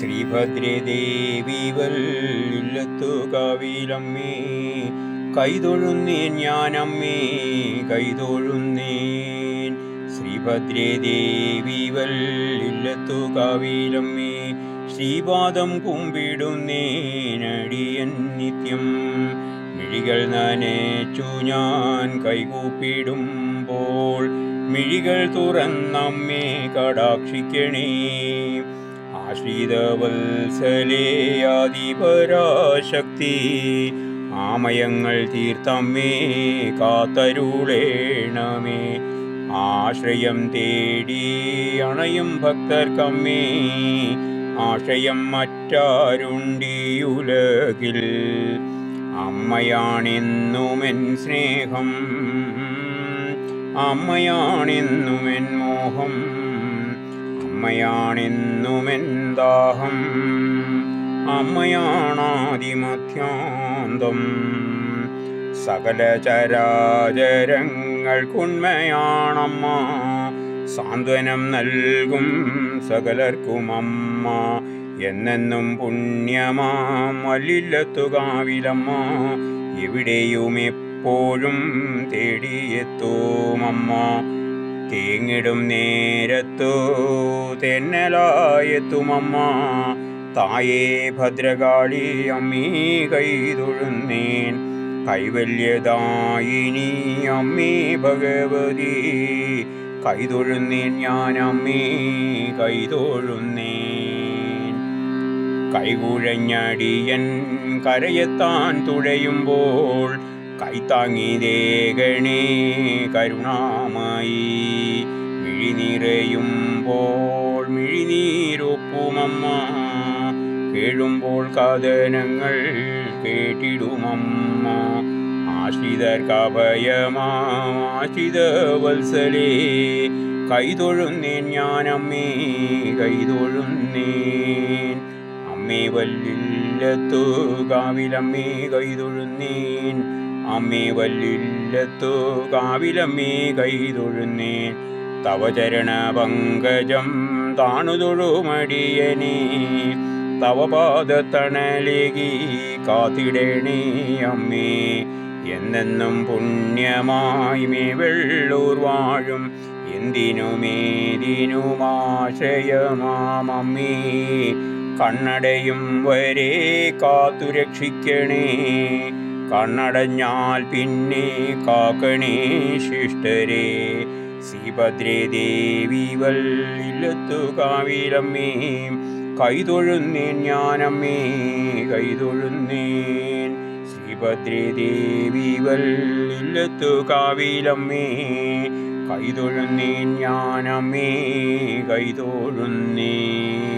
ശ്രീഭദ്രേ ദേവി വല്ലത്തു കവിലമ്മേ കൈതൊഴുന്നേൻ ഞാനമ്മേ കൈതൊഴുന്നേൻ. ശ്രീഭദ്രേ ദേവി വല്ലത്തു കവിലമ്മേ ശ്രീപാദം കുമ്പിടുന്നേനടിയൻ നിത്യം. മിഴികൾ നനച്ചു ഞാൻ കൈകൂപ്പിടുമ്പോൾ മിഴികൾ തുറന്നമ്മേ കടാക്ഷിക്കണേ. ആശ്രിതവത്സലേ ആദിപരാശക്തി ആമയങ്ങൾ തീർത്തമ്മേ കാത്തരുളേണമേ. ആശ്രയം തേടി അണയും ഭക്തർക്കമ്മേ ആശയം മറ്റാരുണ്ടിയുലകിൽ. അമ്മയാണെന്നുമെൻ സ്നേഹം അമ്മയാണെന്നുമെൻ മോഹം. അമ്മയാണെന്നുമെൻ അമ്മയാണാതിമധ്യാന്തം സകല ചരാചരങ്ങൾക്കുണ്മയാണമ്മ സാന്ത്വനം നൽകും സകലർക്കും അമ്മ എന്നെന്നും പുണ്യമാം വല്ലില്ലത്തുകാവിലമ്മ എവിടെയും എപ്പോഴും തേടിയെത്തുമമ്മ. തേങ്ങിടും നേരത്തു തെന്നലായെത്തുമമ്മ. തായേ ഭദ്രകാളി അമ്മീ കൈതൊഴുന്നേൻ കൈവല്യദായിനി അമ്മേ ഭഗവതി. കൈതൊഴുന്നേൻ ഞാൻ അമ്മേ കൈതൊഴുന്നേൻ കൈകുഴഞ്ഞടിയൻ കരയെത്താൻ തുഴയുമ്പോൾ കൈത്താങ്ങി ദേഗണേ കരുണാമായി. മിഴിനിറയുമ്പോൾ മിഴിനീരൊപ്പുമമ്മ. കേഴുമ്പോൾ കഥനങ്ങൾ കേട്ടിടുമമ്മ. ആശ്രിതർക്കഭയമാശ്രിത വത്സലേ കൈതൊഴുന്നേൻ ഞാനമ്മേ കൈതൊഴുന്നേൻ. അമ്മേ വല്ലില്ലത്തു കാവിലമ്മേ കൈതൊഴുന്നേൻ. അമ്മേ വല്ലില്ലത്തു കാവിലമ്മേ കൈതൊഴുന്നേ തവ ചരണ പങ്കജം താണുതൊഴുമടിയനേ. തവ പാദത്തണലേകി കാത്തിടണേ അമ്മേ. എന്നെന്നും പുണ്യമായി മേ വെള്ളൂർ വാഴും. എന്തിനുമേതിനുമാശയമാമമ്മേ കണ്ണടയും വരെ കാത്തുരക്ഷിക്കണേ. കണ്ണടഞ്ഞാൽ പിന്നെ കാക്കണേ ശിഷ്ടരെ. ശ്രീഭദ്രേ ദേവി വല്ലത്തു കാവിലമ്മേ കൈതൊഴുന്നേൻ ഞാനമ്മേ കൈതൊഴുന്നേൻ. ശ്രീഭദ്രേ ദേവി വല്ലത്തു കാവിലമ്മേ കൈതൊഴുന്നേൻ ഞാനമ്മേ കൈതൊഴുന്നേൻ.